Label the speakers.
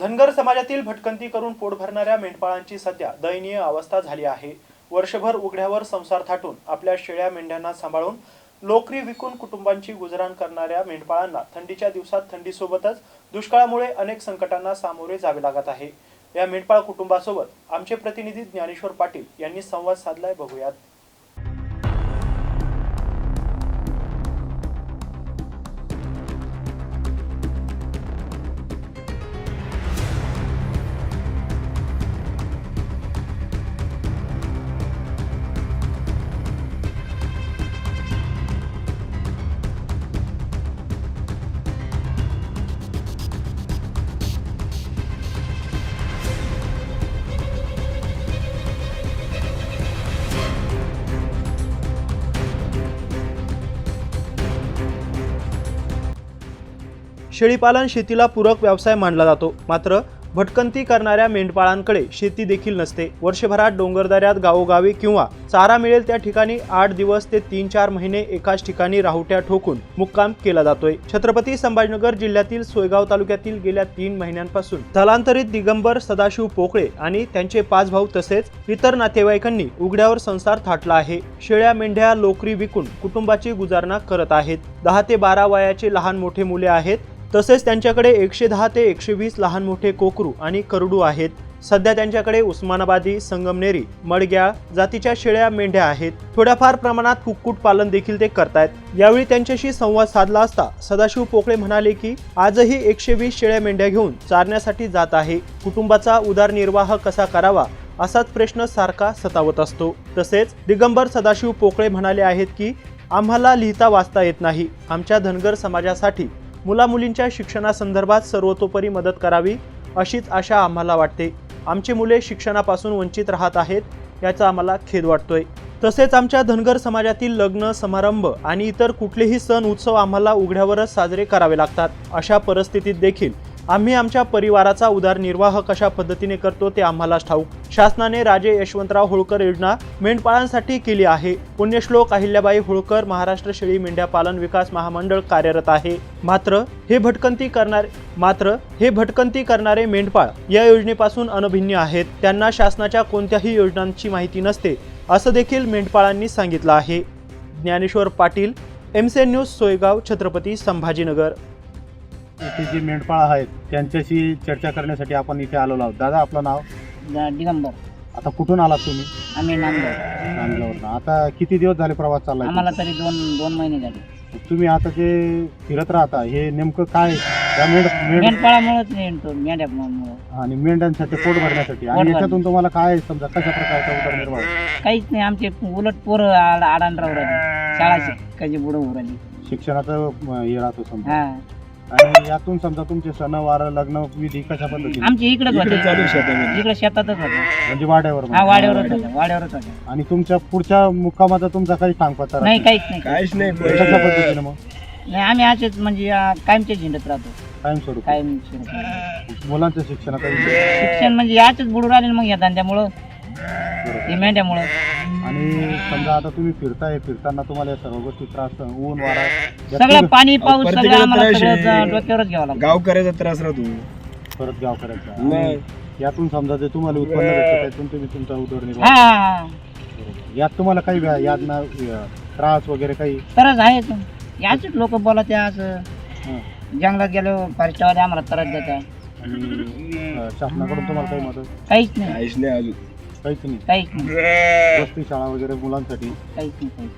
Speaker 1: धनगर समाजातील भटकंती करून पोट भरणाऱ्या मेंढपाळांची सध्या दयनीय अवस्था झाली आहे. वर्षभर उघड्यावर संसार थाटून आपल्या शेळ्या मेंढ्यांना सांभाळून लोकरी विकून कुटुंबांची गुजराण करणाऱ्या मेंढपाळांना थंडीच्या दिवसात थंडीसोबतच दुष्काळामुळे अनेक संकटांना सामोरे जावे लागत आहे. या मेंढपाळ कुटुंबासोबत आमचे प्रतिनिधी ज्ञानेश्वर पाटील यांनी संवाद साधलाय बघूयात. शेळीपालन शेतीला पूरक व्यवसाय मानला जातो. मात्र भटकंती करणाऱ्या मेंढपाळांकडे शेती देखील नसते. वर्षभरात डोंगरदऱ्यात गावोगावी किंवा चारा मिळेल त्या ठिकाणी आठ दिवस ते तीन चार महिने एकाच ठिकाणी राहुट्या ठोकून मुक्काम केला जातोय. छत्रपती संभाजीनगर जिल्ह्यातील सोयगाव तालुक्यातील गेल्या तीन महिन्यांपासून स्थलांतरित दिगंबर सदाशिव पोकळे आणि त्यांचे पाच भाऊ तसेच इतर नातेवाईकांनी उघड्यावर संसार थाटला आहे. शेळ्या मेंढ्या लोकरी विकून कुटुंबाची गुजारणा करत आहेत. दहा ते बारा वयाचे लहान मोठे मुले आहेत. तसेच त्यांच्याकडे एकशे दहा ते एकशे वीस लहान मोठे कोकरू आणि करडू आहेत. सध्या त्यांच्याकडे उस्मानाबादी संगमनेरी मडग्या जातीच्या शेळ्या मेंढ्या आहेत. थोड्याफार प्रमाणात कुक्कुट पालन देखील ते करतायत. यावेळी त्यांच्याशी संवाद साधला असता सदाशिव पोकळे म्हणाले की आजही एकशे वीस शेळ्या मेंढ्या घेऊन चारण्यासाठी जात आहे. कुटुंबाचा उदारनिर्वाह कसा करावा असाच प्रश्न सारखा सतावत असतो. तसेच दिगंबर सदाशिव पोकळे म्हणाले आहेत की आम्हाला लिहिता वाचता येत नाही. आमच्या धनगर समाजासाठी मुलामुलींच्या शिक्षणासंदर्भात सर्वतोपरी मदत करावी अशीच आशा आम्हाला वाटते. आमची मुले शिक्षणापासून वंचित राहत आहेत याचा आम्हाला खेद वाटतोय. तसेच आमच्या धनगर समाजातील लग्न समारंभ आणि इतर कुठलेही सण उत्सव आम्हाला उघड्यावरच साजरे करावे लागतात अशा परिस्थितीत देखील आम्ही आमच्या परिवाराचा उदारनिर्वाह कशा पद्धतीने करतो ते आम्हालाच ठाऊक. शासनाने राजे यशवंतराव होळकर योजना मेंढपाळांसाठी केली आहे. पुण्यश्लोक अहिल्याबाई होळकर महाराष्ट्र शेळी मेंढ्या पालन विकास महामंडळ कार्यरत आहे. मात्र हे भटकंती करणारे मात्र हे भटकंती करणारे मेंढपाळ या योजनेपासून अनभिन्न आहेत. त्यांना शासनाच्या कोणत्याही योजनांची माहिती नसते असं देखील मेंढपाळांनी सांगितलं आहे. ज्ञानेश्वर पाटील एमसेन न्यूज सोयगाव छत्रपती संभाजीनगर.
Speaker 2: इथे जे मेंढपाळ आहेत त्यांच्याशी चर्चा करण्यासाठी आपण इथे आलेलो आहोत. दादा आपलं नाव?
Speaker 3: द- दिगंबर.
Speaker 2: आता कुठून आलात तुम्ही?
Speaker 3: आम्ही नांदगाव.
Speaker 2: नांदगावरनं आता किती दिवस झाले प्रवास चाललाय
Speaker 3: आम्हाला तरी दोन दोन महिने झाले.
Speaker 2: तुमचा? तुम्ही आता जे फिरत राहता हे नेमकं काय? या मेंढ मेंढ
Speaker 3: मेंढपाळामुळेच नेतो मेंढ्यामुळं.
Speaker 2: आणि मेंढ्यांसाठी पोट भरण्यासाठी. आणि याच्यातून तुम्हाला काय समजा कशा प्रकारचा उदरनिर्वाह
Speaker 3: काहीच नाही आमचे उलट पोरं आड आडान राहू राहिली. शाळा शिकायची होऊ राहिली
Speaker 2: शिक्षणाचं हे राहतो समजा.
Speaker 3: हा.
Speaker 2: आणि यातून समजा तुमचे सणवार लग्न विधी कशा पद्धतीने?
Speaker 3: आमचे इकडेच होते इकडे शेतातच होते
Speaker 2: म्हणजे वाड्यावर
Speaker 3: हा
Speaker 2: म्हणजे.
Speaker 3: वाड्यावरच होते वाड्यावरच होते
Speaker 2: आणि तुमच्या पुढच्या मुक्कामाचा तुमचा काही सांगपत्ता
Speaker 3: नाही काहीच नाही.
Speaker 4: काहीच नाही.
Speaker 2: कशा पद्धतीने मग?
Speaker 3: नाही आम्ही असेच म्हणजे अं, कायमचे झेंडत राहतो.
Speaker 2: कायमस्वरूप.
Speaker 3: कायम.
Speaker 2: मुलांच्या शिक्षणाचा विषय.
Speaker 3: शिक्षण म्हणजे याचेच बुडू राहिले ना मग या धंद्यामुळं मेंढ्यामुळं
Speaker 2: आणि समजा आता तुम्ही फिरताय फिरताना तुम्हाला या सर्व गोष्टी त्रास ऊन वारा या
Speaker 3: सगळं पाणी पाऊस सगळं
Speaker 4: प्रत्येकाला
Speaker 3: आम्हाला
Speaker 4: त्रास आहे.
Speaker 3: सगळं डोक्यावरच घ्यावं लागतं.
Speaker 4: गावकऱ्याचा त्रास राहतो.
Speaker 2: परत गाव करायचा
Speaker 4: मग.
Speaker 2: आणि यातून समजा जे तुम्हाला उत्पन्न भेटतं त्यातून तुम्ही तुमचा
Speaker 3: हा
Speaker 2: उदरनिर्वाह
Speaker 3: हा, हा
Speaker 2: बरोबर. यात तुम्हाला काही व्या- यातना अं, त्रास वगैरे काही?
Speaker 3: तरच आहे याचेच लोक बोलत आहे असं.
Speaker 2: हं.
Speaker 3: जंगलात गेलो फॉरेस्टवाले आम्हाला त्रास देतात.
Speaker 2: आणि अं, शासनाकडून तुम्हाला काही मदत?
Speaker 3: काहीच नाही.
Speaker 4: काहीच नाही अजून.
Speaker 2: काहीच नाही.
Speaker 3: काहीच नाही.
Speaker 2: वस्ती शाळा वगैरे मुलांसाठी.
Speaker 3: काहीच नाही काहीच